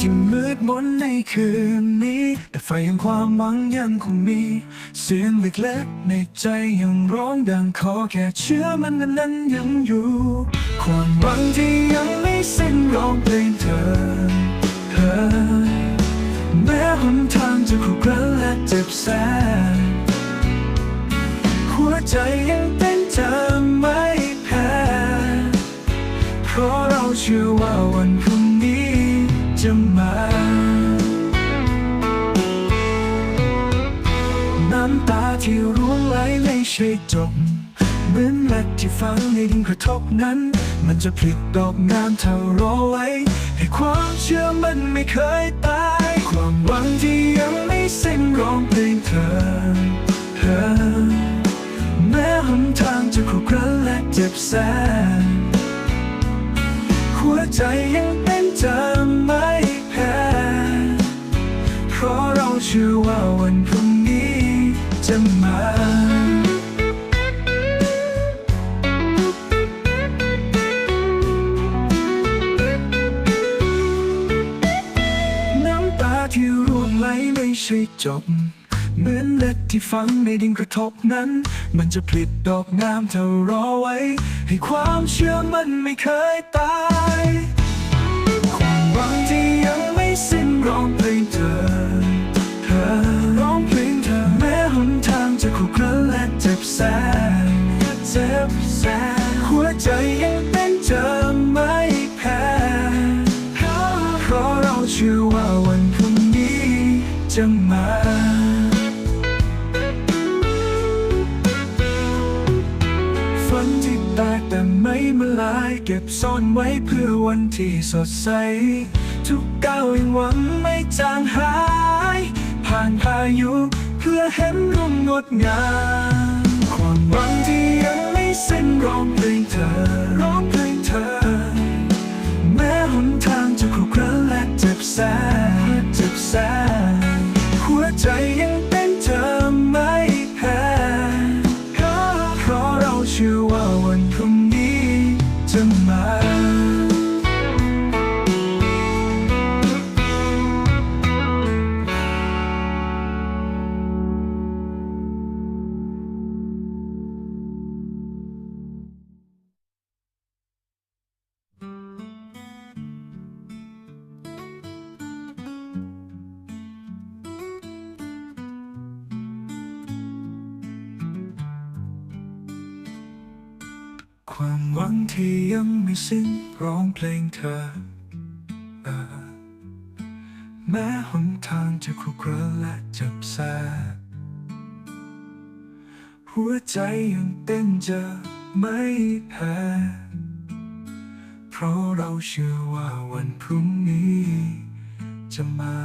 ที่มืดมนในคืนนี้ แต่ไฟแห่งความหวังยังคงมี เสียงเล็กๆในใจยังร้องดังขอแค่เชื่อมันนั้นยังอยู่ ความหวังที่ยังไม่สิ้นร้องเพลงเธอเธอแม้หนทางจะขรุขระและเจ็บแสนหัวใจยังเต้นจะไม่แพ้เพราะเราเชื่อว่าวันพรุ่ง ช่จบเหมือนเม็ดที่ฝังในดินกระทบนั้น มันจะผลิดอกงามถ้ารอไว้ ให้ความเชื่อมันไม่เคยตาย ความหวังที่ยังไม่สิ้นร้องเพลงเธอเธอแม้หนทางจะขรุขระและเจ็บแสนหัวใจยังเต้นจะไม่แพ้เพราะเราเชื่อว่าวันพรุ่งนี้จะมา ใช่จบ เหมือนเล็ดที่ฝังในดินกระทบนั้น มันจะผลิดดอกงามเธอรอไว้ ให้ความเชื่อมันไม่เคยตาย มาฝันที่แตกแต่ไม่มาลาย เก็บซ่อนไว้เพื่อวันที่สดใส ทุกก้าวยังหวังไม่จางหาย ผ่านพายุเพื่อเห็นรุ่งงดงามความหวังที่ยังไม่สิ้นร้องเพลงเธอร้องเพลงเธอ แม้หนทางจะขรุขระและเจ็บแสนเจ็บแสน ความหวังที่ยังไม่สิ้นร้องเพลงเธอเอแม้หนทางจะขรุขระและเจ็บแสบหัวใจยังเต้นจะไม่แพ้เพราะเราเชื่อว่าวันพรุ่งนี้จะมา